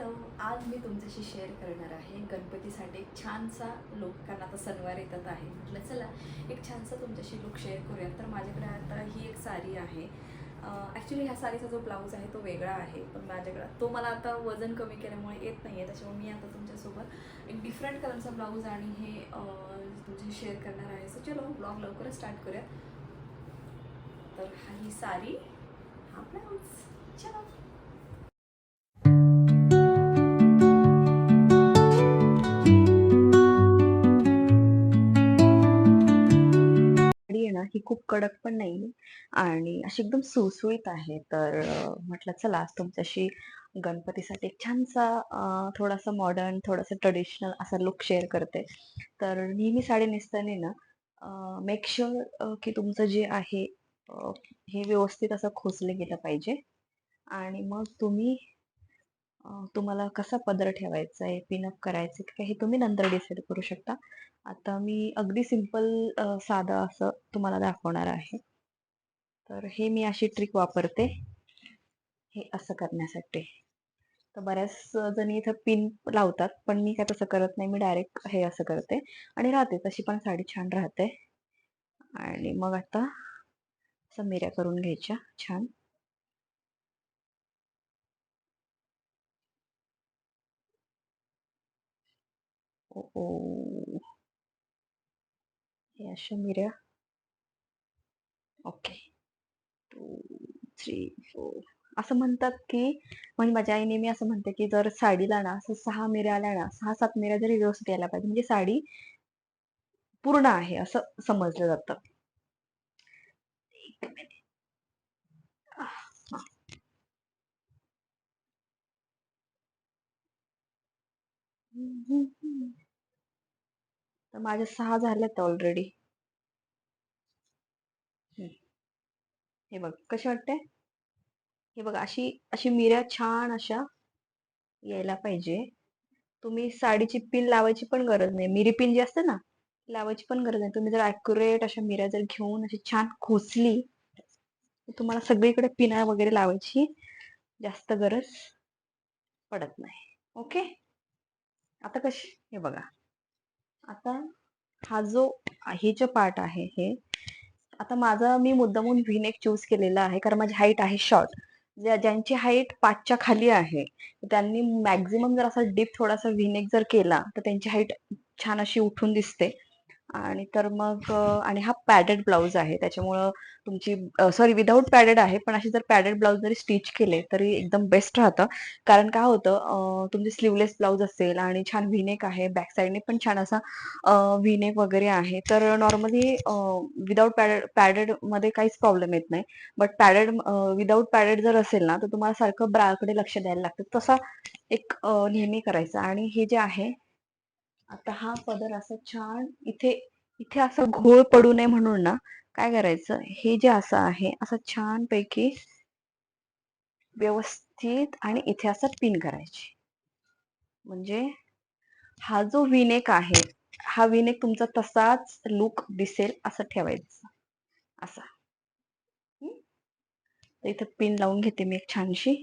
Hello आज मी तुमच्याशी share करणार आहे. गणपतीसाठी एक छानसा लोकांना कारण आता सणवार येतात आहे. म्हटलं चला एक छानसा तुमच्याशी लुक शेअर करूया तर माझ्याकडे आता ही एक साडी आहे. ॲक्च्युली ह्या साडीचा जो ब्लाऊज आहे तो वेगळा आहे. पण माझ्याकडे तो मला आता वजन कमी केल्यामुळे येत नाही आहे त्याच्यामुळे मी आता तुमच्यासोबत एक डिफरंट कलरचा ब्लाऊज आणि हे तुमच्याशी शेअर करणार आहे. सो चलो ब्लॉग लवकरच स्टार्ट करूया तर ही साडी हा ब्लाऊज चलो. ती खूप कडक पण नाही आणि अशी एकदम सुळसुळीत आहे. तर म्हटलं चला आज तुमच्याशी गणपतीसाठी एक छानसा थोडासा मॉडर्न थोडासा ट्रेडिशनल असा लुक शेअर करते. तर नेहमी साडी नेसताना ना मेक शुअर की तुमचं जे आहे हे व्यवस्थित असं खोचलं गेलं पाहिजे. आणि मग तुम्ही तुम्हाला कसा पदर ठेवायचा आहे पिनअप करायचं आहे हे तुम्ही नंतर डिसाईड करू शकता. आता मी अगदी सिंपल साधं असं तुम्हाला दाखवणार आहे. तर हे मी अशी ट्रिक वापरते. हे असं करण्यासाठी. तर बऱ्याच जणी इथं पिन लावतात पण मी काय तसं करत नाही. मी डायरेक्ट हे असं करते आणि राहते. तशी पण साडी छान राहते. आणि मग आता असं मिऱ्या करून घ्यायच्या. छान. ओ ओ. हे अशा मिऱ्या ओके टू थ्री फोर असं म्हणतात की म्हणजे माझ्या आई नेहमी असं म्हणते की जर साडीला ना असं सहा मिऱ्या आल्या ना सहा सात मिऱ्या जरी व्यवस्थित यायला पाहिजे म्हणजे साडी पूर्ण आहे असं समजलं जातं एक minute. तर माझ्या सहा झाल्यात ऑलरेडी हे बघ कसे वाटते हे बघ अशी अशी मिऱ्या छान अशा यायला पाहिजे. तुम्ही साडीची पिन लावायची पण गरज नाही. मिरी पिन जी असते ना लावायची पण गरज नाही. तुम्ही जर अॅक्युरेट अशा मिऱ्या जर घेऊन अशी छान खोचली तर तुम्हाला सगळीकडे पिना वगैरे लावायची जास्त गरज पडत नाही. ओके आता कशी? हे बघा. आता हा जो हे जो पार्ट आहे हे आता माझा मी मुद्दामून व्हीनेक चूज केलेला आहे कारण माझी हाईट आहे शॉर्ट ज्यांची हाईट पाचच्या खाली आहे त्यांनी मॅक्झिमम जर असा डीप थोडासा व्हीनेक जर केला तर त्यांची हाईट छान अशी उठून दिसते. आणि तर मग आणि हा पॅडेड ब्लाऊज आहे. त्याच्यामुळं तुमची सॉरी विदाऊट पॅडेड आहे पण अशी जर पॅडेड ब्लाऊज जरी स्टिच केले तरी एकदम बेस्ट राहतं. कारण काय होतं तुमचे स्लीवलेस ब्लाऊज असेल आणि छान व्हीनेक आहे बॅक साईडने पण छान असा व्हीनेक वगैरे आहे तर नॉर्मली विदाऊट पॅडेड पॅडेडमध्ये काहीच प्रॉब्लेम येत नाही. बट पॅडेड विदाऊट पॅडेड जर असेल ना तर तुम्हाला सारखं ब्राकडे लक्ष द्यायला लागतं. तसा एक नेहमी करायचा. आणि हे जे आहे आता हा पदर असा छान इथे इथे असं घोळ पडू नये म्हणून ना काय करायचं? हे जे असं आहे असं छान पैकी व्यवस्थित आणि इथे असं पिन करायची. म्हणजे हा जो विनेक आहे हा विनेक तुमचा तसाच लुक दिसेल असं ठेवायचं. असा. इथं पिन लावून घेते मी एक छानशी.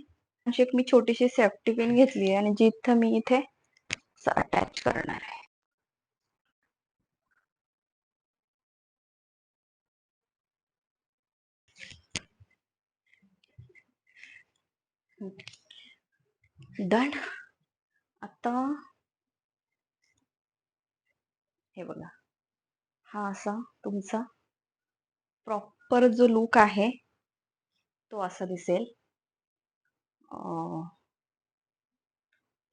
अशी एक मी छोटीशी सेफ्टी पिन घेतली आहे आणि जिथं मी इथे अटॅच करणार आहे. डन. आता हे बघा. हा असा तुमचा प्रॉपर जो लुक आहे तो असा दिसेल.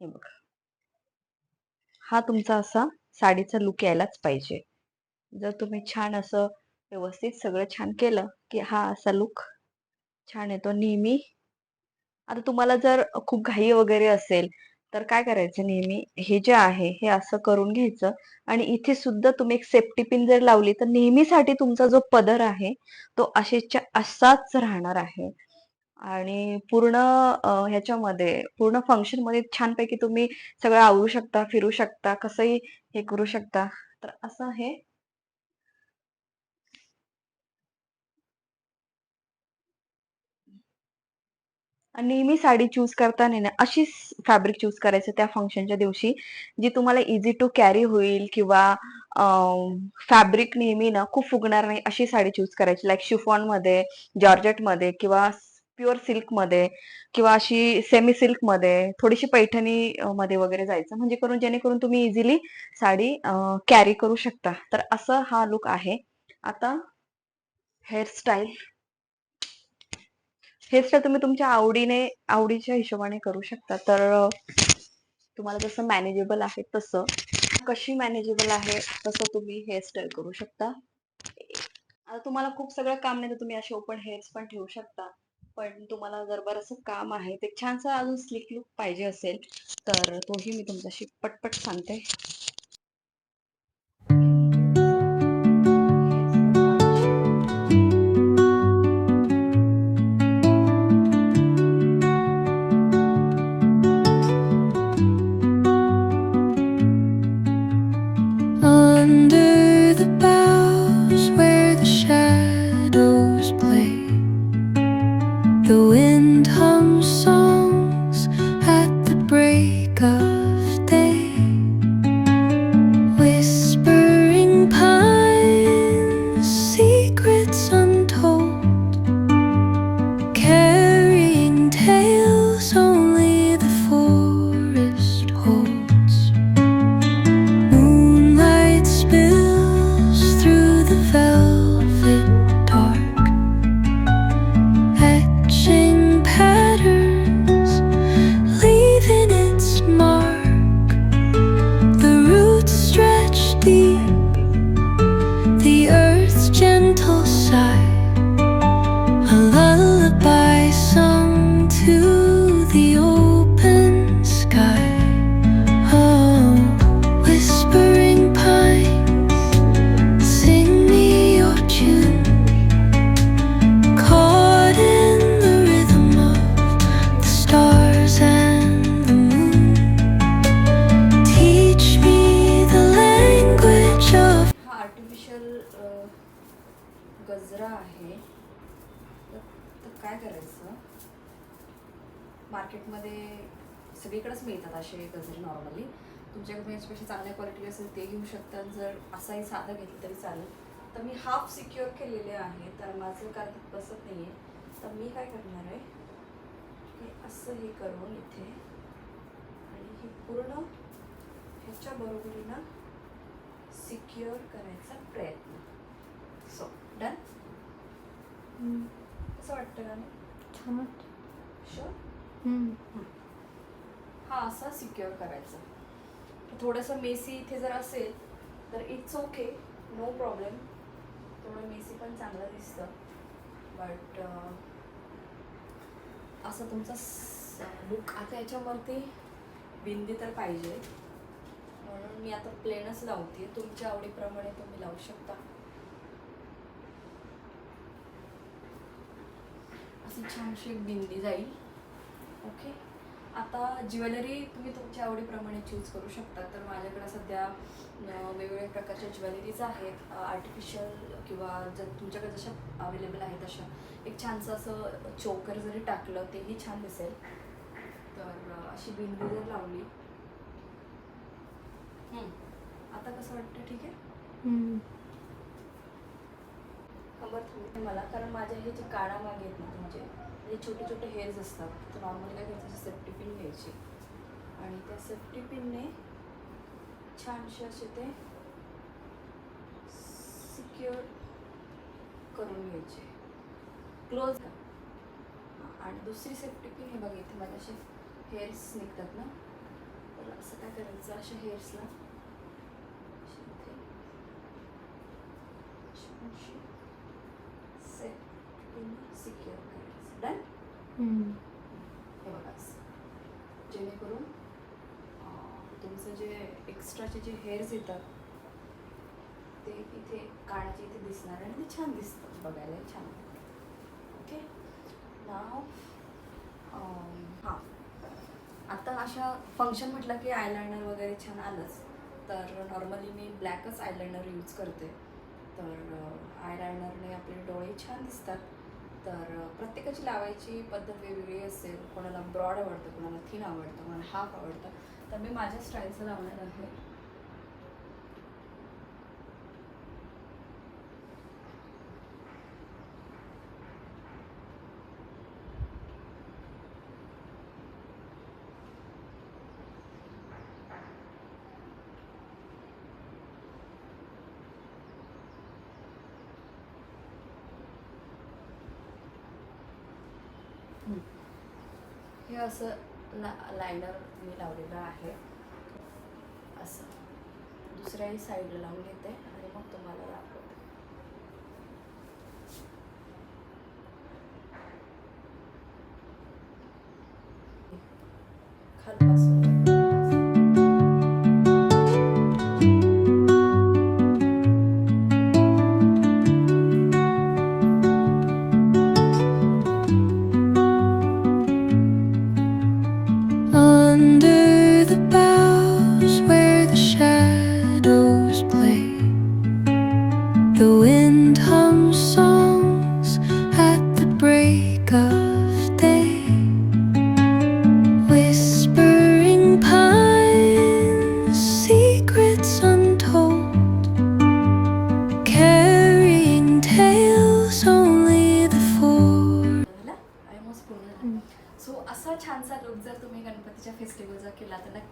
हे बघा. हा तुमचा असा साडीचा लुक यायलाच पाहिजे. जर तुम्ही छान असं व्यवस्थित सगळं छान केलं की हा असा लुक छान येतो नेहमी आता तुम्हाला जर खूप घाई वगैरे असेल तर काय करायचं नेहमी? हे जे आहे हे असं करून घ्यायचं आणि इथे सुद्धा तुम्ही एक सेफ्टी पिन जर लावली तर नेहमीसाठी तुमचा जो पदर आहे तो असेच्या असाच राहणार आहे. आणि पूर्ण ह्याच्यामध्ये पूर्ण फंक्शनमध्ये छानपैकी तुम्ही सगळं आवरू शकता फिरू शकता कसंही हे करू शकता. तर असं हे नेहमी साडी चूज करताना ना अशीच फॅब्रिक चूज करायचं त्या फंक्शनच्या दिवशी जी तुम्हाला इझी टू कॅरी होईल किंवा फॅब्रिक नेहमी ना खूप फुगणार नाही अशी साडी चूज करायची. लाईक शिफॉनमध्ये जॉर्जेटमध्ये किंवा प्युअर सिल्कमध्ये किंवा अशी सेमी सिल्कमध्ये थोडीशी पैठणी मध्ये वगैरे जायचं. म्हणजे करून जेणेकरून तुम्ही इझिली साडी कॅरी करू शकता. तर असं हा लुक आहे. आता हेअरस्टाईल हेअरस्टाईल तुम्ही तुमच्या आवडीने आवडीच्या हिशोबाने करू शकता. तर तुम्हाला जसं मॅनेजेबल आहे तसं. कशी मॅनेजेबल आहे तसं तुम्ही हेअरस्टाईल करू शकता. आता तुम्हाला खूप सगळं काम नाही तर तुम्ही असे ओपन हेअर्स पण ठेवू शकता. पण तुम्हाला जर बरंचसं काम आहे ते छानसं अजून स्लिक लुक पाहिजे असेल तर तोही मी तुमच्याशी पटपट सांगते. Under मार्केटमध्ये सगळीकडेच मिळतात असे गजरे नॉर्मली तुमच्याकडे याच्यापेक्षा चांगल्या क्वालिटी असेल ते घेऊ शकता. जर असाही साधा घेतलं तरी चालेल. तर मी हाफ सिक्युअर केलेले आहे तर माझं कारण बसत नाही आहे तर मी काय करणार आहे हे असं हे करून इथे आणि हे पूर्ण ह्याच्या बरोबरीनं सिक्युअर करायचा प्रयत्न. सो डन कसं वाटतं का शुअर हा असा सिक्युअर करायचा. थोडंसं मेसी इथे जर असेल तर इट्स ओके नो प्रॉब्लेम थोडं मेसी पण चांगलं दिसतं. बट असं तुमचा लुक आता याच्यावरती बिंदी तर पाहिजे. म्हणून मी आता प्लेनच लावते तुमच्या आवडीप्रमाणे तुम्ही लावू शकता. अशी छानशी एक बिंदी जाईल. ओके आता ज्वेलरी तुम्ही तुमच्या आवडीप्रमाणे चूज करू शकता. तर माझ्याकडे सध्या वेगवेगळ्या प्रकारच्या ज्वेलरीज आहेत. आर्टिफिशियल किंवा ज तुमच्याकडे जशा अवेलेबल आहेत तशा. एक छानसं असं चोकर जरी टाकलं तेही छान दिसेल. तर अशी बिंदू जर लावली. आता कसं वाटतं? ठीक आहे? बरोबर थांबते मला कारण माझ्या हे जे काळा मागे आहेत ना तुमचे. हे छोटे छोटे हेअर्स असतात तर नॉर्मली काय करायचं सेफ्टी पिन घ्यायची. आणि त्या सेफ्टी पिनने छानसे असे ते सिक्युअर करून घ्यायचे. क्लोज आणि दुसरी सेफ्टी पिन हे बघा इथे माझे असे हेअर्स निघतात ना. तर असं काय करायचं अशा हेअर्सला छानशी सेट पिन सिक्युअर करायचं डन हे बघा. जेणेकरून तुमचं जे एक्स्ट्राचे जे हेअर्स येतात ते इथे कानाच्या इथे दिसणार आणि ते छान दिसतं बघायला छान ओके नाव हां आता अशा फंक्शन म्हटलं की आयलायनर वगैरे छान आलंच तर नॉर्मली मी ब्लॅकच आयलायनर यूज करते तर आयलायनरने आपले डोळे छान दिसतात. तर प्रत्येकाची लावायची पद्धत वेगवेगळी असेल. कोणाला ब्रॉड आवडतं कोणाला थिन आवडतं कोणाला हाफ आवडतं. तर मी माझ्या स्टाईलचं लावणार आहे. हे असं ला लायनर मी लावलेलं आहे. असं. दुसऱ्याही साईडला लावून घेते आणि मग तुम्हाला दाखवते. खालपासून.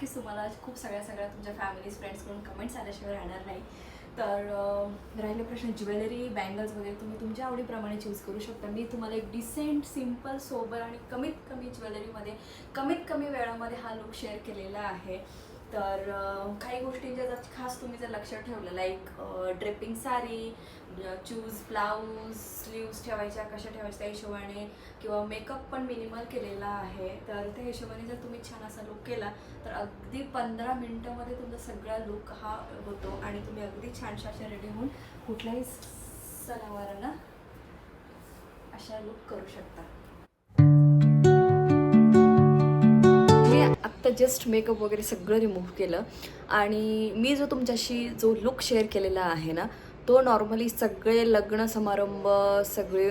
नक्कीच तुम्हाला खूप सगळ्या सगळ्या तुमच्या फॅमिलीज फ्रेंड्सकडून कमेंट्स आल्याशिवाय राहणार नाही. तर अं, राहिला प्रश्न ज्वेलरी बँगल्स वगैरे तुम्ही तुमच्या आवडीप्रमाणे चूज करू शकता. मी तुम्हाला एक डिसेंट सिंपल सोबर आणि कमीत कमी ज्वेलरीमध्ये कमीत कमी वेळामध्ये हा लुक शेअर केलेला आहे. तर काही गोष्टींच्या जर खास तुम्ही जर लक्षात ठेवलं like draping sari choose blouse sleeves ठेवायच्या कशा ठेवायच्या त्या हिशोबाने किंवा मेकअप पण मिनिमल केलेला आहे तर त्या हिशोबाने जर तुम्ही छान असा लुक केला तर अगदी पंधरा मिनटामध्ये तुमचा सगळा लुक हा होतो आणि तुम्ही अगदी छानशा अशा रेडी होऊन कुठल्याही सणावारांना अशा लुक करू शकता. जस्ट मेकअप वगैरे सगळं रिमूव्ह केलं. आणि मी जो तुमच्याशी जो लुक शेअर केलेला आहे ना तो नॉर्मली सगळे लग्न समारंभ सगळे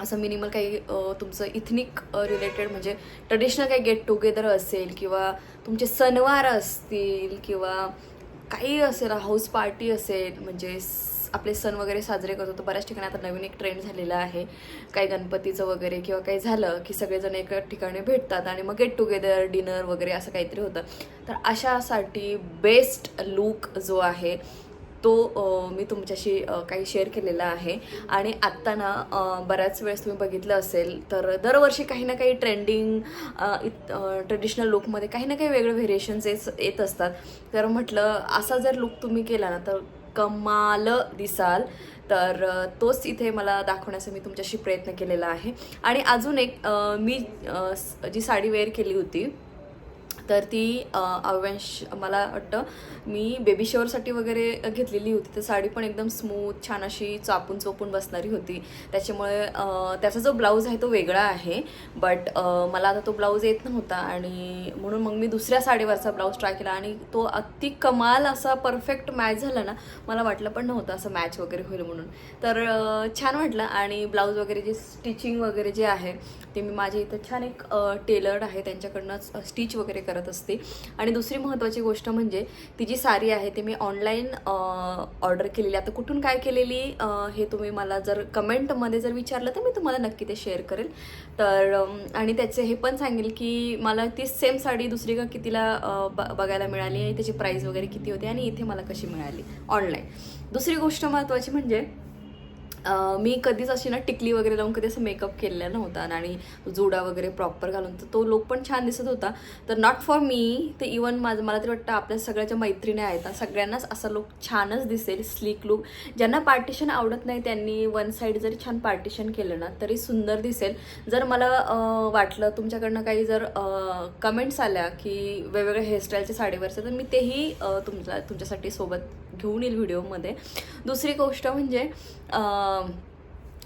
असं मिनिमल काही तुमचं इथनिक रिलेटेड म्हणजे ट्रेडिशनल काही गेट टुगेदर असेल किंवा तुमचे सणवार असतील किंवा काही असेल हाऊस पार्टी असेल म्हणजे स- आपले सण वगैरे साजरे करतो तर बऱ्याच ठिकाणी आता नवीन एक ट्रेंड झालेला आहे. काही गणपतीचं वगैरे किंवा काही झालं की सगळेजण एका ठिकाणी भेटतात आणि मग गेट टुगेदर डिनर वगैरे असं काहीतरी होतं. तर अशासाठी बेस्ट लूक जो आहे तो मी तुमच्याशी काही शेअर केलेला आहे. आणि आत्ता ना बऱ्याच वेळेस तुम्ही बघितलं असेल तर दरवर्षी काही ना काही ट्रेंडिंग ट्रेडिशनल लुकमध्ये काही ना काही वेगळे व्हेरिएशन्स येत असतात. तर म्हटलं असा जर लुक तुम्ही केला ना तर कमाल दिसाल. तर तोच इथे मला दाखवण्याचा मी तुमच्याशी प्रयत्न केलेला आहे. आणि अजून एक मी जी साडी वेअर केली होती तर ती अवंश मला वाटतं मी बेबी शॉवरसाठी वगैरे घेतलेली होती. तर साडी पण एकदम स्मूथ छान अशी चापून चोपून बसणारी होती. त्याच्यामुळे त्याचा जो ब्लाऊज आहे तो वेगळा आहे. बट मला आता तो ब्लाऊज येत नव्हता आणि म्हणून मग मी दुसऱ्या साडीवरचा ब्लाऊज ट्राय केला आणि तो अति कमाल असा परफेक्ट मॅच झाला ना मला वाटलं पण नव्हतं असं मॅच वगैरे होईल म्हणून. तर छान वाटलं आणि ब्लाऊज वगैरे जे स्टिचिंग वगैरे जे आहे ते मी माझ्या इथं छान एक टेलर्ड आहे. त्यांच्याकडनंच स्टिच वगैरे करत असते. आणि दुसरी महत्त्वाची गोष्ट म्हणजे ती जी साडी आहे ती मी ऑनलाईन ऑर्डर केलेली. आता कुठून काय केलेली हे तुम्ही मला जर कमेंटमध्ये जर विचारलं तर मी तुम्हाला नक्की ते शेअर करेल. तर आणि त्याचे हे पण सांगेल की मला ती सेम साडी दुसरी का कितीला ब बघायला मिळाली? आणि त्याची प्राईस वगैरे किती होती? आणि इथे मला कशी मिळाली? ऑनलाईन दुसरी गोष्ट महत्त्वाची म्हणजे मी कधीच अशी ना टिकली वगैरे लावून कधी असं मेकअप केलेला नव्हता. आणि जुडा वगैरे प्रॉपर घालून तर तो लुक पण छान दिसत होता. तर नॉट फॉर मी ते इवन माझं मला तरी वाटतं आपल्या सगळ्याच्या मैत्रिणी आहेत सगळ्यांनाच असा लुक छानच दिसेल स्लीक लुक ज्यांना पार्टिशन आवडत नाही त्यांनी वन साईड जरी छान पार्टिशन केलं ना तरी सुंदर दिसेल. जर मला वाटलं तुमच्याकडनं काही जर कमेंट्स आल्या की वेगवेगळ्या हेअरस्टाईलच्या साडीवरचे तर मी तेही तुमच्या तुमच्यासाठी सोबत घेऊन येईल व्हिडिओमध्ये. दुसरी गोष्ट म्हणजे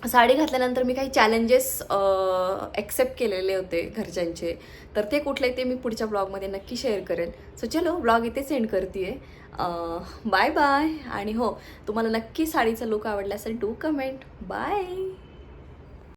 साडी घातल्यानंतर मी काही चॅलेंजेस ॲक्सेप्ट केलेले होते घरच्यांचे. तर ते कुठले ते मी पुढच्या ब्लॉगमध्ये नक्की शेअर करेल सो चलो ब्लॉग इथे सेंड करते बाय बाय आणि हो तुम्हाला नक्की साडीचा लुक आवडला असेल डू कमेंट बाय